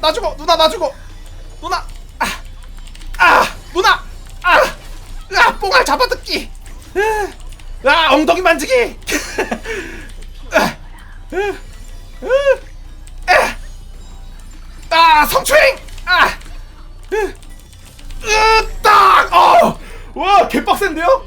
나 죽어 누나 나 죽어 누나 아, 아 누나 아, 아 뽕알 잡아뜯기 으, 아 엉덩이 만지기 아, 성추행 아 으, 으, 딱! 어! 와 개빡센데요?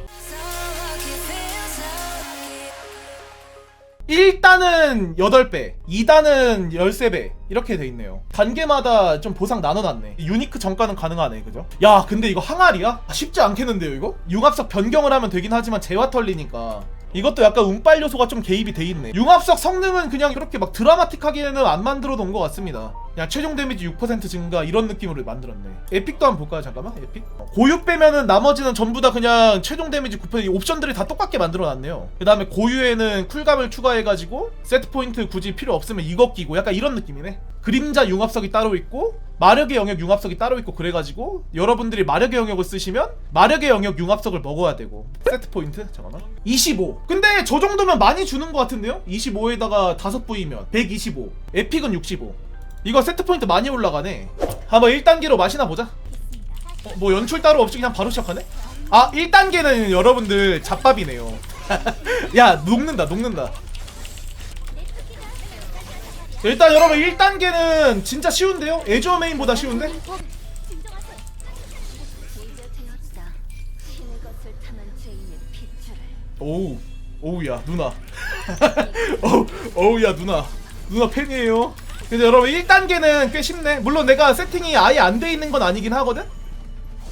1단은 8배, 2단은 13배 이렇게 돼 있네요. 단계마다 좀 보상 나눠놨네. 유니크 정가는 가능하네, 그죠? 야, 근데 이거 항아리야? 아, 쉽지 않겠는데요, 이거? 융합석 변경을 하면 되긴 하지만 재화 털리니까. 이것도 약간 운빨 요소가 좀 개입이 돼 있네. 융합석 성능은 그냥 이렇게 막 드라마틱하게는 안 만들어 놓은 것 같습니다. 그냥 최종 데미지 6% 증가 이런 느낌으로 만들었네. 에픽도 한번 볼까요? 잠깐만. 에픽. 어, 고유 빼면은 나머지는 전부 다 그냥 최종 데미지 9%이 옵션들이 다 똑같게 만들어 놨네요. 그 다음에 고유에는 쿨감을 추가해가지고 세트 포인트 굳이 필요 없으면 이거 끼고 약간 이런 느낌이네. 그림자 융합석이 따로 있고 마력의 영역 융합석이 따로 있고 그래가지고 여러분들이 마력의 영역을 쓰시면 마력의 영역 융합석을 먹어야 되고. 세트 포인트? 잠깐만. 25 근데 저 정도면 많이 주는 것 같은데요? 25에다가 5부이면 125 에픽은 65 이거 세트 포인트 많이 올라가네. 한번 1단계로 마시나 보자. 어, 뭐 연출 따로 없이 그냥 바로 시작하네? 아 1단계는 여러분들 잡밥이네요. 야 녹는다 녹는다 일단 여러분 1단계는 진짜 쉬운데요? 에저 메인보다 쉬운데? 오우 오우야 누나 어우 어우야 누나 누나 팬이에요 근데 여러분 1단계는 꽤 쉽네 물론 내가 세팅이 아예 안 돼 있는 건 아니긴 하거든?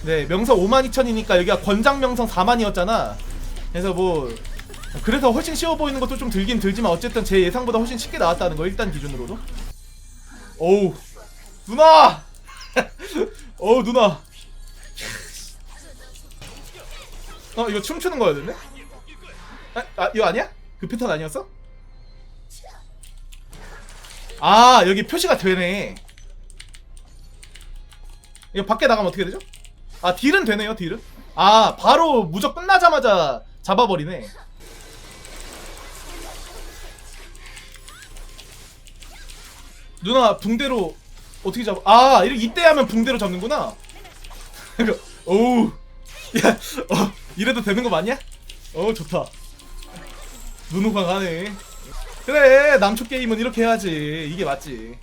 네 명성 52,000이니까 여기가 권장 명성 4만이었잖아 그래서 뭐 그래서 훨씬 쉬워 보이는 것도 좀 들긴 들지만 어쨌든 제 예상보다 훨씬 쉽게 나왔다는 거 일단 기준으로도 어우 누나 어우 누나 어 이거 춤추는 거였는데? 아, 아 이거 아니야? 그 패턴 아니었어? 아 여기 표시가 되네 이거 밖에 나가면 어떻게 되죠? 아 딜은 되네요 딜은 아 바로 무적 끝나자마자 잡아버리네 누나 붕대로 어떻게 잡아? 아 이렇게 이때 하면 붕대로 잡는구나. 이거 어우. 야 어, 이래도 되는 거 맞냐? 어 좋다. 눈호강 하네. 그래 남초 게임은 이렇게 해야지. 이게 맞지.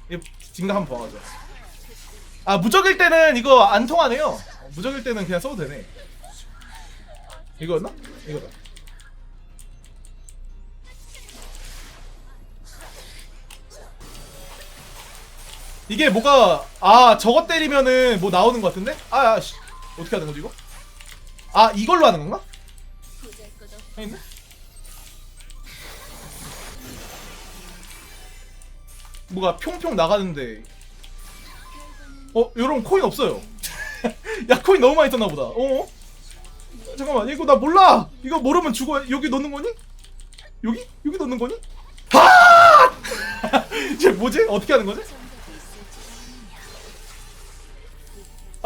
진각 한번 봐가자 아 무적일 때는 이거 안 통하네요. 어, 무적일 때는 그냥 써도 되네. 이거였나? 이거다 이게 뭐가 아 저거 때리면은 뭐 나오는 것 같은데? 아, 아 씨. 어떻게 하는 거지 이거? 아 이걸로 하는 건가? 아닌데? 뭐가 평평 나가는데 어? 여러분 코인 없어요 야 코인 너무 많이 썼나 보다 어? 잠깐만 이거 나 몰라 이거 모르면 죽어 여기 넣는 거니? 여기? 여기 넣는 거니? 아! 이제 뭐지? 어떻게 하는 거지?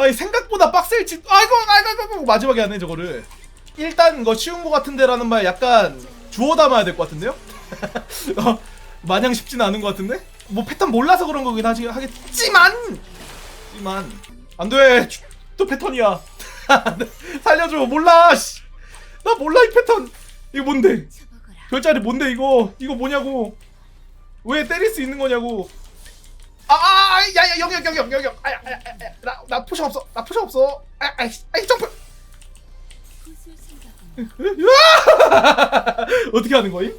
아니 생각보다 빡셀지 아이고 아이고 아이고 마지막에 하네 저거를. 일단 이거 쉬운 거 같은데라는 말 약간 주워 담아야 될 것 같은데요? 어, 마냥 쉽지는 않은 것 같은데? 뭐 패턴 몰라서 그런 거긴 하지 하겠지만! 지만. 안돼! 또 패턴이야. 살려줘 몰라 씨. 나 몰라 이 패턴. 이거 뭔데? 별자리 뭔데 이거? 이거 뭐냐고? 왜 때릴 수 있는 거냐고 아, 야야 영역 영역 영역, 아야 아야 아야, 나나 포션 없어, 나 포션 없어, 아, 아이 아이 점프. 으아! 어떻게 하는 거임?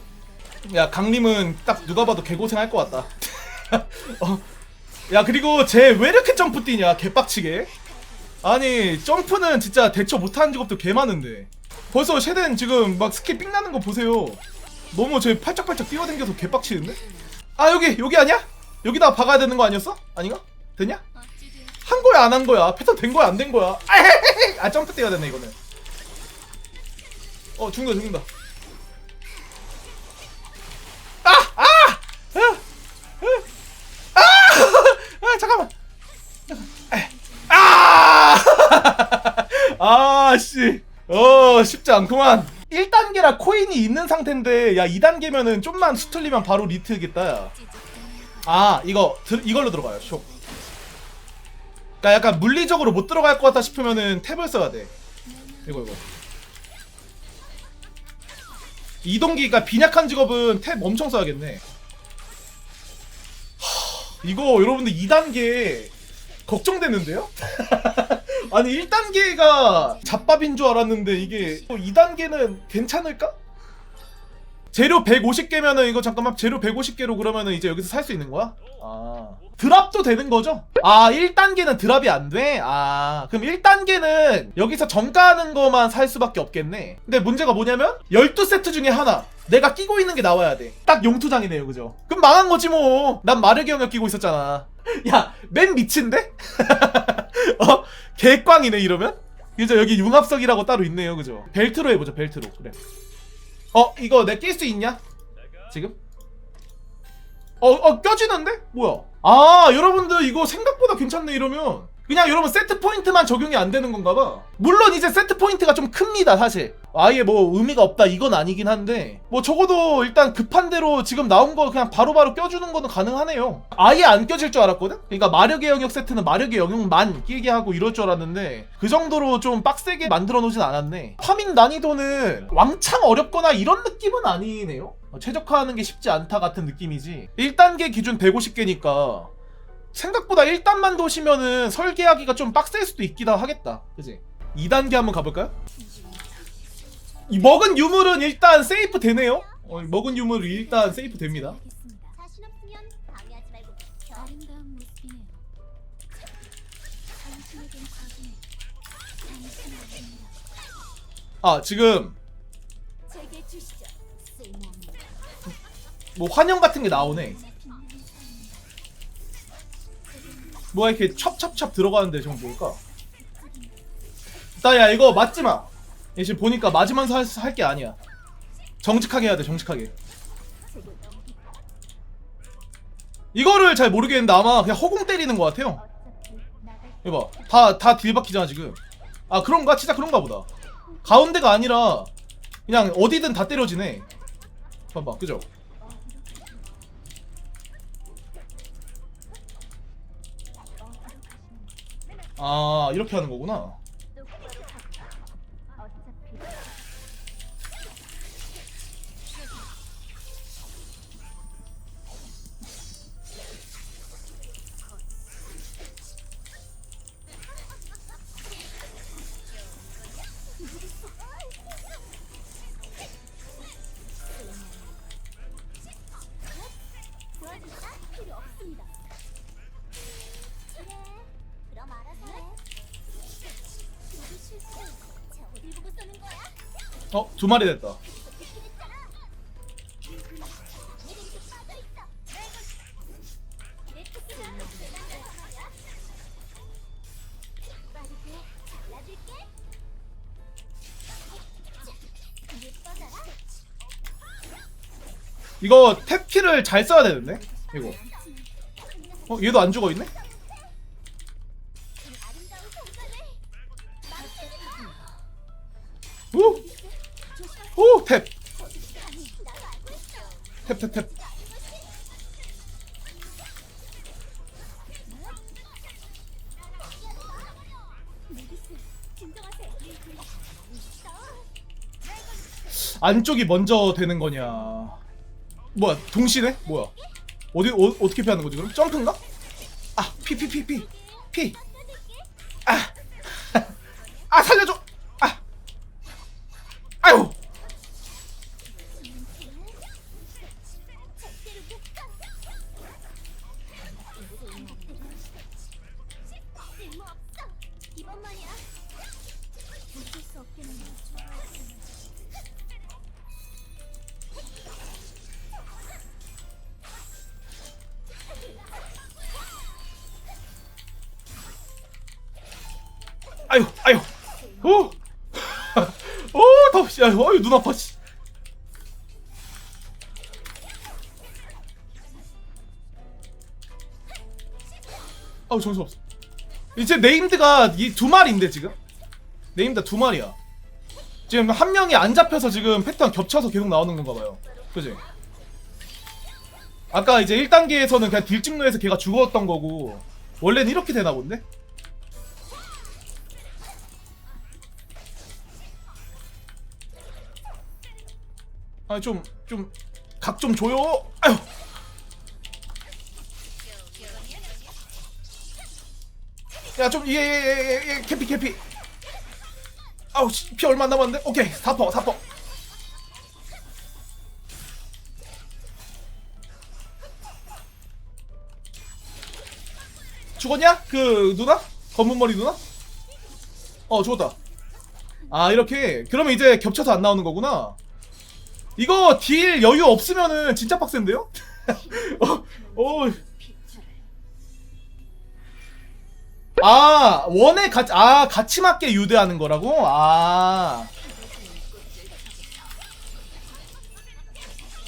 야 강림은 딱 누가 봐도 개고생 할 것 같다. 어. 야 그리고 쟤 왜 이렇게 점프 뛰냐 개빡치게. 아니 점프는 진짜 대처 못하는 직업도 개 많은데 벌써 쉐덴 지금 막 스킬 삥 나는 거 보세요. 너무 쟤 팔짝팔짝 뛰어댕겨서 개빡치는데? 아 여기 여기 아니야? 여기다 박아야 되는 거 아니었어? 아닌가? 되냐? 한 거야 안 한 거야? 패턴 된 거야 안 된 거야? 아 점프 뛰어야 되네 이거는. 어 죽는다 죽는다. 아! 아! 아! 아! 아! 잠깐만. 아! 아! 씨. 어 쉽지 않구만. 1단계라 코인이 있는 상태인데 야 2단계면은 좀만 수틀리면 바로 리트겠다 야. 아 이거 들, 이걸로 들어가요 쇼 그러니까 약간 물리적으로 못 들어갈 것 같다 싶으면은 탭을 써야 돼. 이거 이거. 이동기가 빈약한 직업은 탭 엄청 써야겠네. 하, 이거 여러분들 2단계 걱정되는데요? 아니 1단계가 잡밥인 줄 알았는데 이게 2단계는 괜찮을까? 재료 150개면은 이거 잠깐만 재료 150개로 그러면은 이제 여기서 살 수 있는 거야? 아 드랍도 되는 거죠? 아 1단계는 드랍이 안 돼? 아 그럼 1단계는 여기서 정가하는 거만 살 수밖에 없겠네 근데 문제가 뭐냐면 12세트 중에 하나 내가 끼고 있는 게 나와야 돼딱 용투장이네요 그죠? 그럼 망한 거지 뭐난 마르게 영역 끼고 있었잖아 야맨 밑인데? 어? 개꽝이네 이러면? 그죠 여기 융합석이라고 따로 있네요 그죠? 벨트로 해보자 벨트로 그래 어 이거 내 낄 수 있냐? 지금? 어, 어 껴지는데? 뭐야? 아 여러분들 이거 생각보다 괜찮네 이러면 그냥 여러분 세트 포인트만 적용이 안 되는 건가 봐. 물론 이제 세트 포인트가 좀 큽니다 사실. 아예 뭐 의미가 없다 이건 아니긴 한데. 뭐 적어도 일단 급한 대로 지금 나온 거 그냥 바로바로 껴주는 거는 가능하네요. 아예 안 껴질 줄 알았거든? 그러니까 마력의 영역 세트는 마력의 영역만 끼게 하고 이럴 줄 알았는데 그 정도로 좀 빡세게 만들어 놓진 않았네. 파밍 난이도는 왕창 어렵거나 이런 느낌은 아니네요. 어, 최적화하는 게 쉽지 않다 같은 느낌이지. 1단계 기준 150개니까 생각보다 1단만 도시면은 설계하기가 좀 빡셀 수도 있긴 하겠다 그지 2단계 한번 가볼까요? 이 먹은 유물은 일단 세이프 되네요 어, 먹은 유물은 일단 세이프 됩니다. 아 지금 뭐 환영 같은 게 나오네 뭐가 이렇게 첩첩첩 들어가는데 저건 뭘까? 나야 이거 맞지마 얘 지금 보니까 맞으면서 할 게 아니야 정직하게 해야 돼 정직하게. 이거를 잘 모르겠는데 아마 그냥 허공 때리는 것 같아요 이봐 다 다 딜박히잖아 지금 아 그런가? 진짜 그런가 보다 가운데가 아니라 그냥 어디든 다 때려지네 봐봐 그죠? 아 이렇게 하는 거구나 두 마리 됐다 이거 탭키를 잘 써야 되는데 이거 어? 얘도 안 죽어 있네? 안쪽이 먼저 되는 거냐. 뭐야, 동시네? 뭐야. 어디, 어, 어떻게 피하는 거지, 그럼? 점프인가? 아, 피, 피, 피, 피. 피. 아. 아유, 어휴, 눈 아파, 씨. 아우, 정신 없어. 이제 네임드가 이 두 마리인데, 지금? 네임드 두 마리야. 지금 한 명이 안 잡혀서 지금 패턴 겹쳐서 계속 나오는 건가 봐요. 그지? 아까 이제 1단계에서는 그냥 딜찍로에서 걔가 죽었던 거고, 원래는 이렇게 되나 본데? 아 좀 좀 각 좀 줘요. 아유 야좀예예 예 예 캐피 캐피. 아우 씨, 피 얼마 안 남았는데? 오케이 사퍼 사퍼. 죽었냐? 그 누나? 검은 머리 누나? 어 죽었다. 아 이렇게. 그러면 이제 겹쳐서 안 나오는 거구나 이거 딜 여유 없으면은 진짜 빡센데요? 어, 어. 아 원에 같이 아 같이 맞게 유대하는 거라고? 아.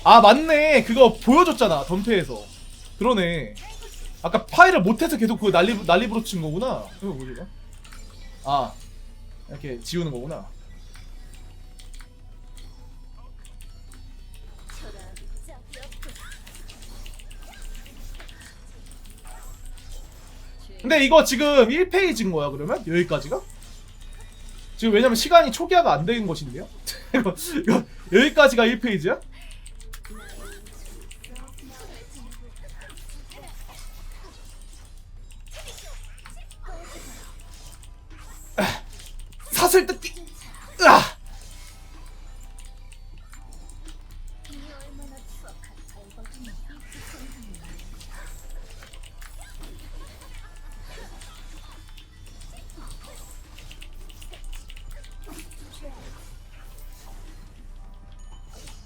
아 맞네. 그거 보여줬잖아 덤페에서. 그러네. 아까 파일을 못해서 계속 그 난리 난리 부러친 거구나. 이거 뭐지 아 이렇게 지우는 거구나 근데 이거 지금 1페이지인 거야 그러면? 여기까지가? 지금 왜냐면 시간이 초기화가 안 된 것인데요? 여기까지가 1페이지야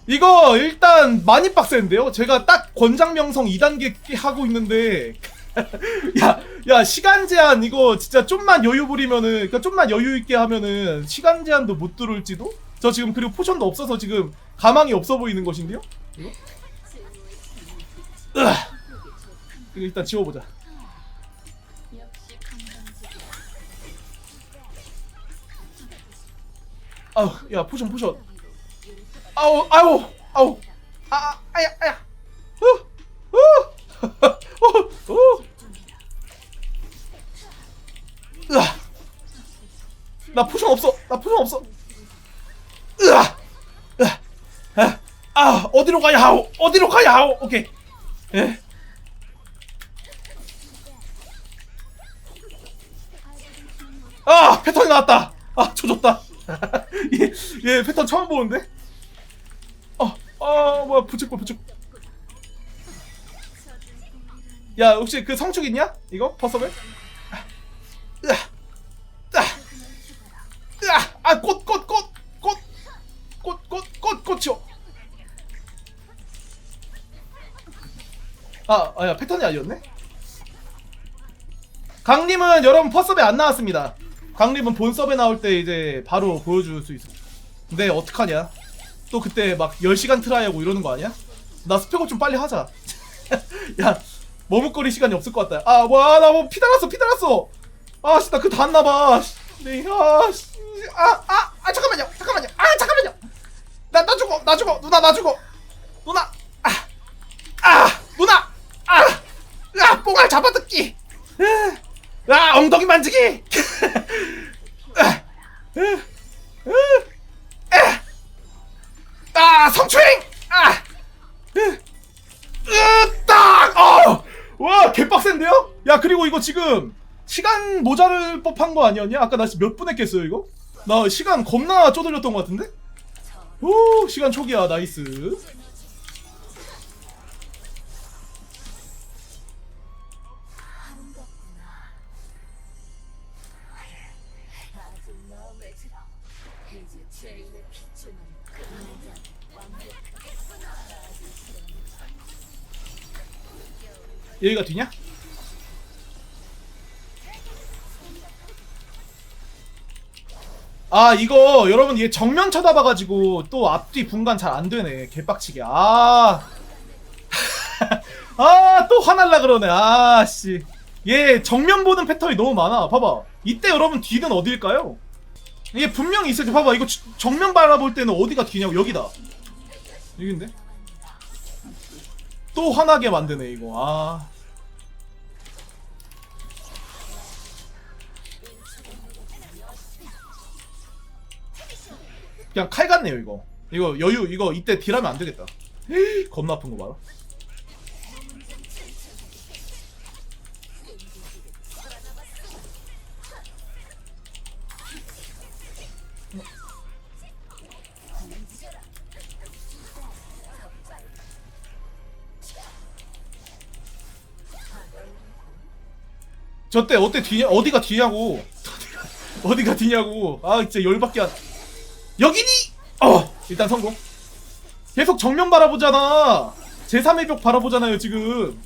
이거 일단 많이 빡센데요? 제가 딱 권장 명성 2단계 하고 있는데 야, 야 시간 제한 이거 진짜 좀만 여유 부리면은 그러니까 좀만 여유 있게 하면은 시간 제한도 못 들을지도? 저 지금 그리고 포션도 없어서 지금 가망이 없어 보이는 것인데요? 이거? 이거 일단 지워보자. 아우, 야 포션 포션. 아우, 아우, 아우, 아, 아, 아야, 아야. 어, 어, 어, 어. 으아. 나 포션 없어. 나 포션 없어. 으아. 으아. 아, 아, 어디로 가야 하오? 어디로 가야 하오? 오케이. 예. 아, 패턴이 나왔다. 아, 조졌다. 얘, 얘 패턴 처음 보는데? 어 뭐야 부축고 부축 야 혹시 그 성축 있냐? 이거? 버섯을? 아야 아, 아, 아, 패턴이 아니었네? 강림은 여러분 퍼섭에 안 나왔습니다. 강림은 본섭에 나올 때 이제 바로 보여줄 수 있어. 근데 어떡하냐? 또 그때 막 10시간 트라이 하고 이러는 거 아니야? 나 스펙업 좀 빨리 하자. 야, 머뭇거릴 시간이 없을 것 같다. 아, 뭐야, 나뭐 피달았어, 피달았어. 아, 씨, 나그다 났나봐. 네, 아, 씨, 아, 아, 아, 잠깐만요, 잠깐만요. 아, 잠깐만요. 나, 나 죽어, 나 죽어, 누나, 나 죽어. 누나, 아, 아, 누나, 아, 아, 뽕알 잡아뜯기. 아, 엉덩이 만지기. 아, 으, 으, 에. 아, 성추행. 아, 으, 으, 딱. 어, 와, 개빡센데요? 야, 그리고 이거 지금 시간 모자를 법한 거 아니었냐? 아까 나 몇 분 했겠어요, 이거? 나 시간 겁나 쪼들렸던 것 같은데? 오, 시간 초기야, 나이스. 여기가 뒤냐? 아 이거 여러분 얘 정면 쳐다봐가지고 또 앞뒤 분간 잘 안되네 개빡치게. 아 아 또 화날라 그러네. 아씨. 얘 정면 보는 패턴이 너무 많아. 봐봐. 이때 여러분 뒤는 어딜까요? 얘 분명히 있을 때 봐봐. 이거 주- 정면 바라볼 때는 어디가 뒤냐고. 여기다. 여긴데? 또 화나게 만드네 이거. 아 그냥 칼 같네요 이거 이거 여유 이거 이때 딜하면 안 되겠다. 헤이, 겁나 아픈 거 봐라. 저때 어때 뒤 어디가 뒤냐고 어디가 뒤냐고 아 진짜 열받게 한 여기니? 어 일단 성공. 계속 정면 바라보잖아. 제3의 벽 바라보잖아요 지금.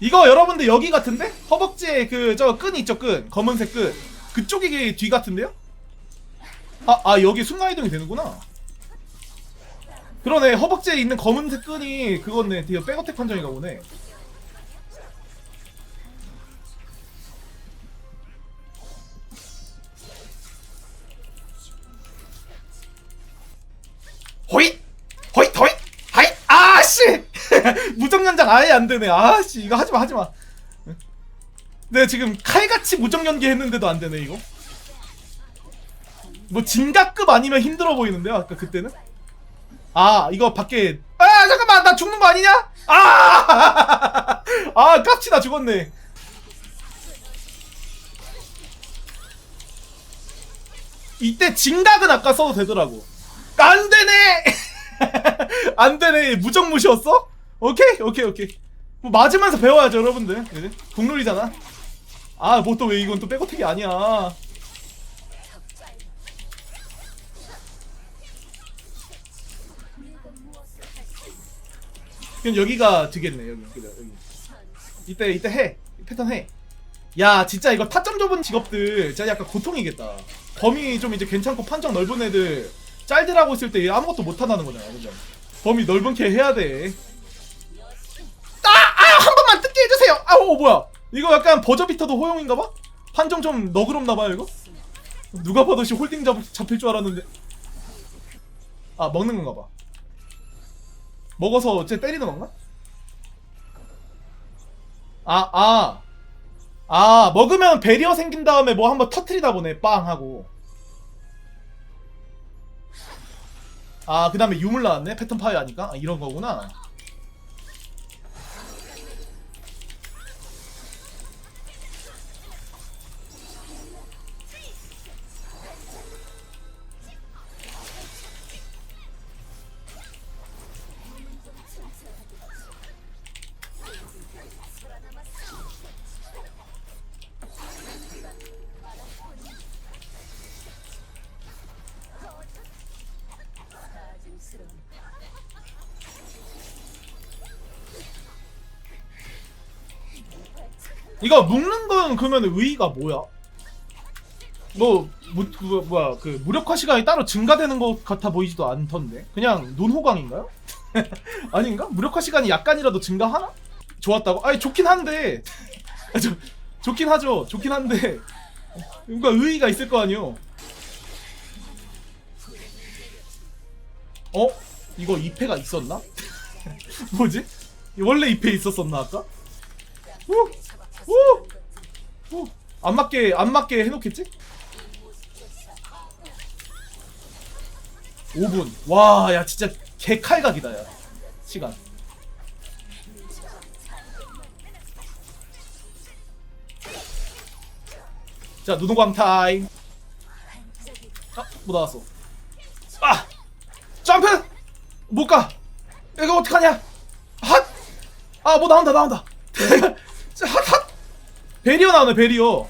이거 여러분들 여기 같은데? 허벅지에 그 저 끈 있죠 끈. 검은색 끈. 그쪽이 뒤 같은데요? 아, 아 여기 순간이동이 되는구나. 그러네 허벅지에 있는 검은색 끈이 그거네. 뒤에 백어택 판정인가 보네 안 되네. 아씨 이거 하지마 하지마. 네 지금 칼같이 무정연기 했는데도 안 되네 이거. 뭐 진가급 아니면 힘들어 보이는데요 아까 그때는? 아 이거 밖에 아 잠깐만 나 죽는 거 아니냐? 아아 아, 깝치 나 죽었네. 이때 진각은 아까 써도 되더라고. 안 되네! 안 되네. 무정무시였어? 오케이 오케이 오케이 뭐 맞으면서 배워야죠 여러분들. 그지? 국룰이잖아. 아 뭐 또 왜 이건 또 백어택이 아니야. 그럼 여기가 되겠네 여기 그래, 여기. 이때 이때 해. 패턴 해야 진짜 이거 타점 좁은 직업들 진짜 약간 고통이겠다. 범위 좀 이제 괜찮고 판정 넓은 애들 짤들하고 있을 때 아무것도 못 한다는 거잖아 그죠? 범위 넓은 캐 해야 돼! 뜯게 해주세요 아우 뭐야 이거 약간 버저비터도 호용인가봐? 판정 좀 너그럽나봐요 이거? 누가 봐도 씨 홀딩 잡, 잡힐 줄 알았는데 아 먹는 건가봐 먹어서 쟤 때리는 건가? 아, 아. 아, 먹으면 배리어 생긴 다음에 뭐 한번 터트리다 보네, 빵 하고. 아, 그 다음에 유물 나왔네? 패턴 파괴 하니까? 아, 이런 거구나. 이거 묶는 건 그러면 의의가 뭐야? 뭐, 뭐, 그, 뭐야, 그, 무력화 시간이 따로 증가되는 것 같아 보이지도 않던데? 그냥 눈호강인가요? 아닌가? 무력화 시간이 약간이라도 증가하나? 좋았다고? 아니, 좋긴 한데. 아, 저, 좋긴 하죠. 좋긴 한데. 뭔가 의의가 있을 거 아니요? 어? 이거 2패가 있었나? 뭐지? 원래 2패 있었었나, 아까? 오! 오! 오! 안 맞게 안 맞게 해놓겠지? 5분. 와, 야 진짜 개칼각이다, 야. 시간. 자, 누누광 타임. 아, 못 나왔어. 아! 점프! 못 가. 이거 어떡하냐? 핫! 아, 뭐 나온다, 나온다. 베리어 나오네, 베리어.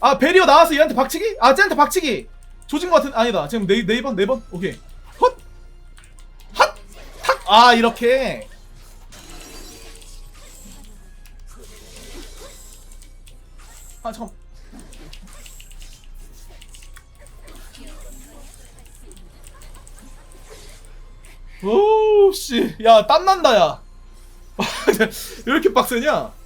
아, 베리어 나와서 얘한테 박치기? 아, 쟤한테 박치기! 조진 것 같은, 아니다. 지금 네, 네 번, 네 번? 오케이. 헛! 핫! 탁! 아, 이렇게. 아, 잠깐. 오우, 씨. 야, 땀난다, 야. 왜 이렇게 빡세냐?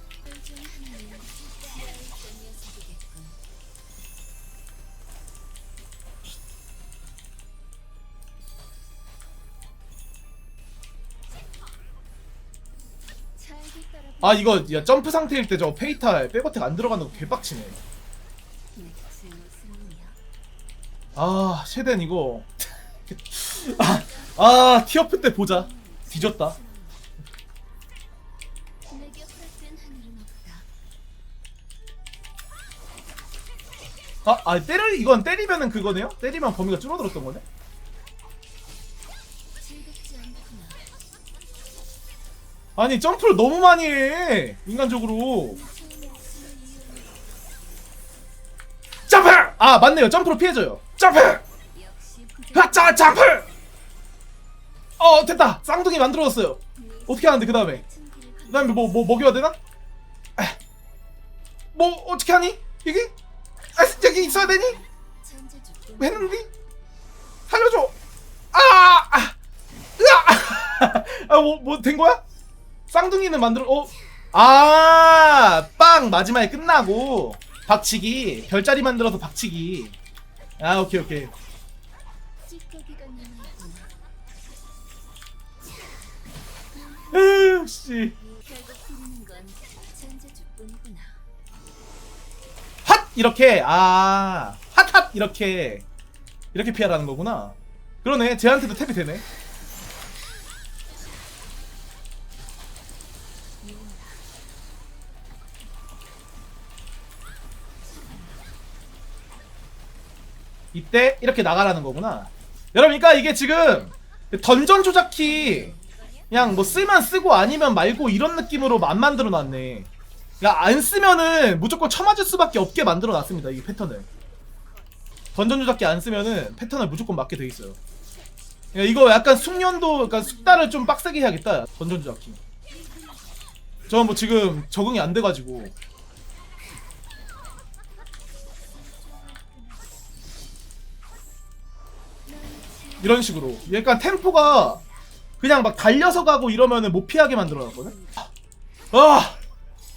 아 이거 야 점프 상태일 때 저 페이탈 백어택 안 들어가는 거 개빡치네 아 쉐덴 이거 아, 아 티어프 때 보자 뒤졌다. 아, 아 때려 이건 때리면은 그거네요? 때리면 범위가 줄어들었던 거네? 아니 점프를 너무 많이 해 인간적으로 점프! 아 맞네요 점프로 피해줘요 점프! 하짜 점프! 어 됐다 쌍둥이 만들어졌어요 어떻게 하는데 그 다음에 그 다음에 뭐, 뭐 먹여야 되나? 에. 뭐 어떻게 하니? 이게? 아 여기 있어야 되니? 했는데? 살려줘 아! 아! 으아! 아 뭐 뭐 된 거야? 쌍둥이는 만들어 어? 아! 빵! 마지막에 끝나고 박치기. 별자리 만들어서 박치기. 아 오케이 오케이. 찌꺼기가 남아있구나. 으, 씨. 결국 부리는 건 전제주뿐이구나. 핫! 이렇게. 아 핫핫! 이렇게. 이렇게 피하라는 거구나. 그러네. 쟤한테도 탭이 되네 이때 이렇게 나가라는 거구나 여러분 그러니까 이게 지금 던전 조작키 그냥 뭐 쓰면 쓰고 아니면 말고 이런 느낌으로 안 만들어 놨네 야, 안 쓰면은 무조건 쳐맞을 수밖에 없게 만들어 놨습니다, 이 패턴을. 던전 조작기 안 쓰면은 패턴을 무조건 맞게 돼 있어요. 야, 이거 약간 숙련도, 그러니까 숙달을 좀 빡세게 해야겠다, 던전 조작기. 저뭐 지금 적응이 안 돼가지고. 이런 식으로. 약간 템포가 그냥 막 달려서 가고 이러면은 못 피하게 만들어 놨거든? 아!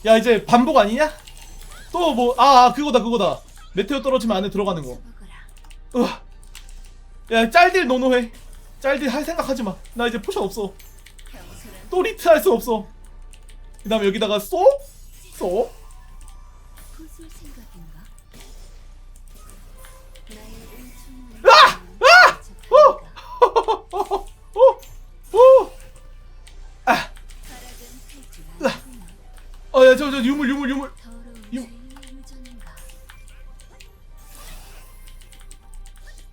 야 이제 반복 아니냐? 또 뭐 아, 아 그거다 그거다 메테오 떨어지면 안에 들어가는 거 먹어라. 으. 야 짤딜 노노해 짤딜 할 생각하지 마나 이제 포션 없어 또 리트 할 수 없어 그 다음에 여기다가 쏘? 쏘? 어, 야, 저, 저, 유물, 유물, 유물. 유-?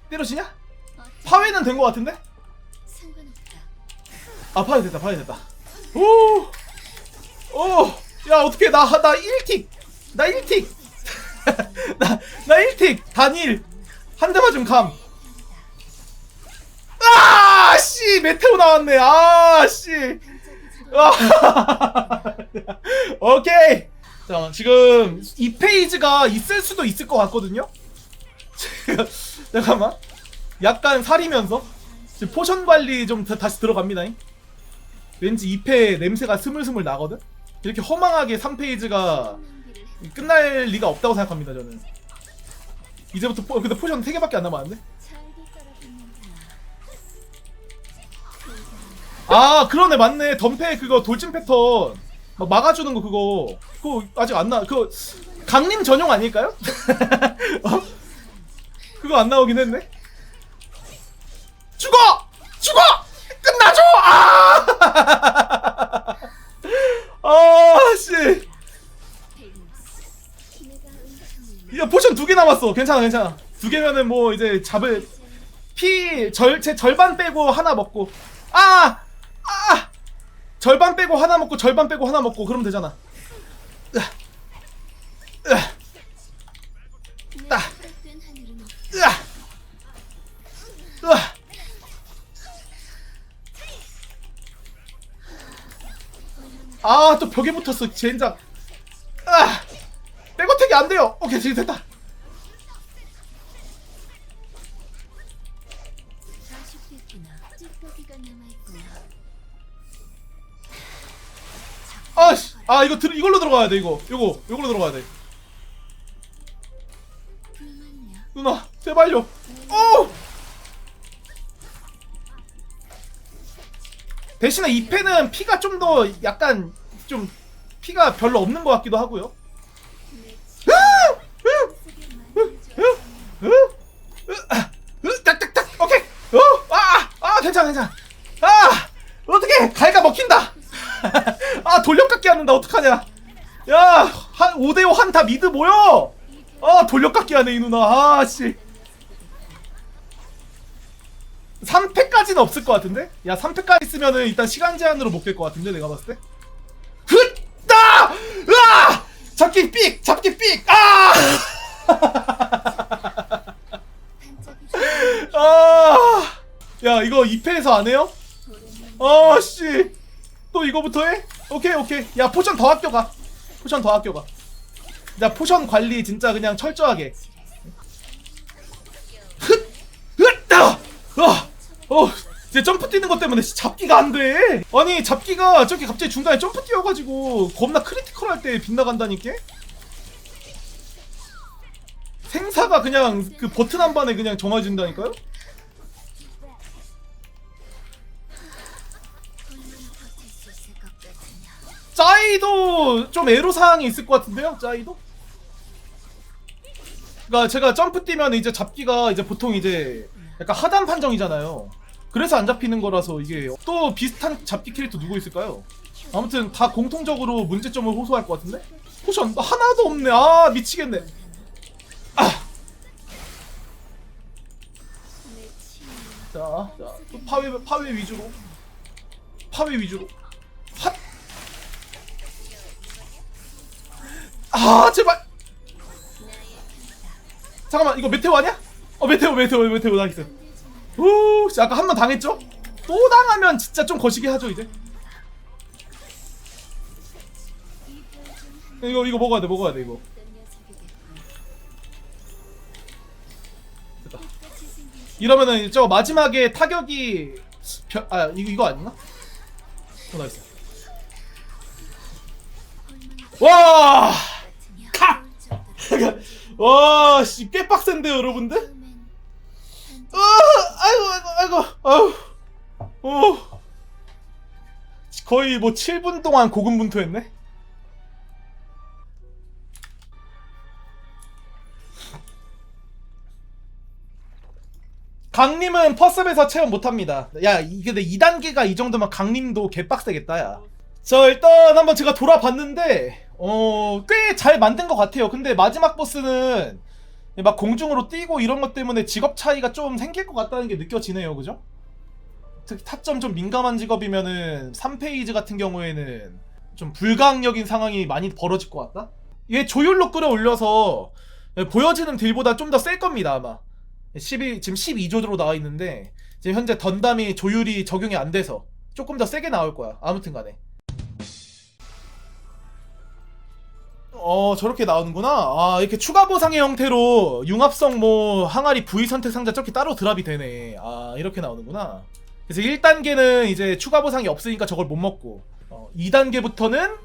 때려지냐? 파괴는 된거 같은데? 아, 파괴 됐다, 파괴 됐다. 오! 오! 야, 어떻게, 나, 나 1틱! 나 1틱! 나, 나 1틱! 단일! 한대 맞으면 감. 아! 씨! 메테오 나왔네, 아! 씨! 아! 오케이! 잠깐만, 지금 이 페이지가 있을 수도 있을 것 같거든요? 잠깐만. 약간 살이면서 지금 포션 관리 좀 다, 다시 들어갑니다. 왠지 2패 냄새가 스물스물 나거든? 이렇게 허망하게 3페이지가 낭비를 끝날 리가 없다고 생각합니다, 저는. 이제부터 포, 근데 포션 3개밖에 안 남았는데? 아, 그러네, 맞네. 덤페 그거 돌진 패턴. 막 막아주는 거 그거. 그거 아직 안 나, 그거 강림 전용 아닐까요? 어? 그거 안 나오긴 했네? 죽어! 죽어! 끝나줘! 아! 아, 씨. 야, 포션 두 개 남았어. 괜찮아, 괜찮아. 두 개면은 뭐 이제 잡을 피 절 제 절반 빼고 하나 먹고 아! 아! 절반 빼고 하나 먹고 절반 빼고 하나 먹고 그러면 되잖아. 으아. 으아. 으아. 으아. 아, 또 벽에 붙었어. 젠장. 아! 백어택이 안 돼요. 오케이, 지금 됐다. 아, 씨. 아, 이거 들, 이걸로 들어가야 돼, 이거. 이거, 이걸로 들어가야 돼. 누나, 제발요. 오! 대신에 이 펜은 피가 좀 더 약간 좀 피가 별로 없는 것 같기도 하고요. 으, 괜찮아 아 어떻게 갈가 먹힌다 아 돌려 깎기 하는다 어떡하냐 야 한 5대5 한타 미드 모여 아 돌려깎기 하네 이 누나 아씨 3패까지는 없을 것 같은데? 야 3패까지 있으면은 일단 시간 제한으로 못 깰 것 같은데 내가 봤을 때 흩다! 으아! 잡기 삑! 잡기 삑! 아! 아! 야 이거 2패에서 안 해요? 아씨 또 이거부터 해? 오케이 오케이 야 포션 더 아껴가 포션 더 아껴가 야 포션 관리 진짜 그냥 철저하게 흩! 흩다! 아! 어 이제 점프 뛰는 것 때문에 잡기가 안돼 아니 잡기가 저렇게 갑자기 중간에 점프 뛰어가지고 겁나 크리티컬 할 때 빗나간다니까 생사가 그냥 그 버튼 한 반에 그냥 정해진다니까요? 짜이도 좀 애로사항이 있을 것 같은데요? 짜이도? 그니까 제가 점프 뛰면 이제 잡기가 이제 보통 이제 약간 하단 판정이잖아요. 그래서 안 잡히는 거라서 이게 또 비슷한 잡기 캐릭터 누구 있을까요? 아무튼 다 공통적으로 문제점을 호소할 것 같은데? 포션 하나도 없네. 아 미치겠네. 아. 자, 자, 또 파괴 파괴 위주로. 파괴 위주로. 핫. 아 제발 잠깐만 이거 메테오 아니야? 어 메테오 메테오 메테오 나이스 오 아까 한 번 당했죠? 또 당하면 진짜 좀 거시기 하죠 이제 이거 이거 먹어야 돼 먹어야 돼 이거 됐다 이러면은 저 마지막에 타격이 벼, 아 이거 이거 아닌가? 어 나이스 와 카! 와, 씨, 꽤 빡센데요, 여러분들? 아, 아이고, 아이고, 아이고, 어. 거의 뭐 7분 동안 고군분투했네? 강림은 퍼스업에서 체험 못합니다. 야, 이- 근데 2단계가 이 정도면 강림도 개빡세겠다, 야. 자, 일단 한번 제가 돌아봤는데, 어, 꽤 잘 만든 것 같아요. 근데 마지막 보스는 막 공중으로 뛰고 이런 것 때문에 직업 차이가 좀 생길 것 같다는 게 느껴지네요. 그죠? 특히 타점 좀 민감한 직업이면은 3페이지 같은 경우에는 좀 불가항력인 상황이 많이 벌어질 것 같다? 얘 조율로 끌어올려서 보여지는 딜보다 좀 더 셀 겁니다, 아마. 12, 지금 12조로 나와 있는데, 지금 현재 던담이 조율이 적용이 안 돼서 조금 더 세게 나올 거야. 아무튼 간에. 어 저렇게 나오는구나. 아 이렇게 추가 보상의 형태로 융합성 뭐 항아리 부위 선택 상자 저렇게 따로 드랍이 되네. 아 이렇게 나오는구나. 그래서 1단계는 이제 추가 보상이 없으니까 저걸 못 먹고 어, 2단계부터는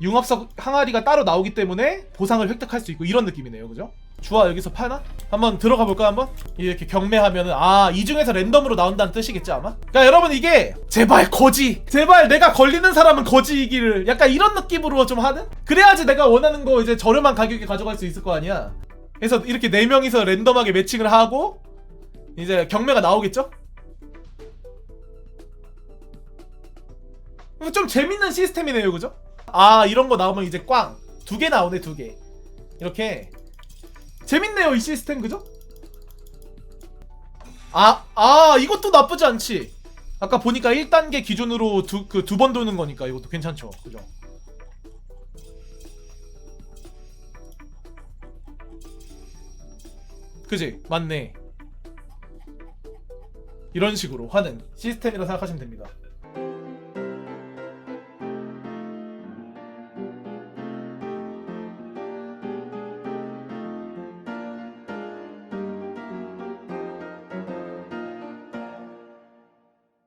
융합성 항아리가 따로 나오기 때문에 보상을 획득할 수 있고 이런 느낌이네요. 그죠? 주아 여기서 파나? 한번 들어가 볼까 한번? 이렇게 경매하면은 아 이 중에서 랜덤으로 나온다는 뜻이겠지 아마? 그러니까 여러분 이게 제발 거지 제발 내가 걸리는 사람은 거지이기를 약간 이런 느낌으로 좀 하는? 그래야지 내가 원하는 거 이제 저렴한 가격에 가져갈 수 있을 거 아니야 그래서 이렇게 네 명이서 랜덤하게 매칭을 하고 이제 경매가 나오겠죠? 좀 재밌는 시스템이네요 그죠? 아 이런 거 나오면 이제 꽝 두 개 나오네 두개 이렇게 재밌네요 이 시스템 그죠? 아, 아 이것도 나쁘지 않지 아까 보니까 1단계 기준으로 두 그 두 번 도는 거니까 이것도 괜찮죠 그죠? 그지? 맞네 이런 식으로 하는 시스템이라 생각하시면 됩니다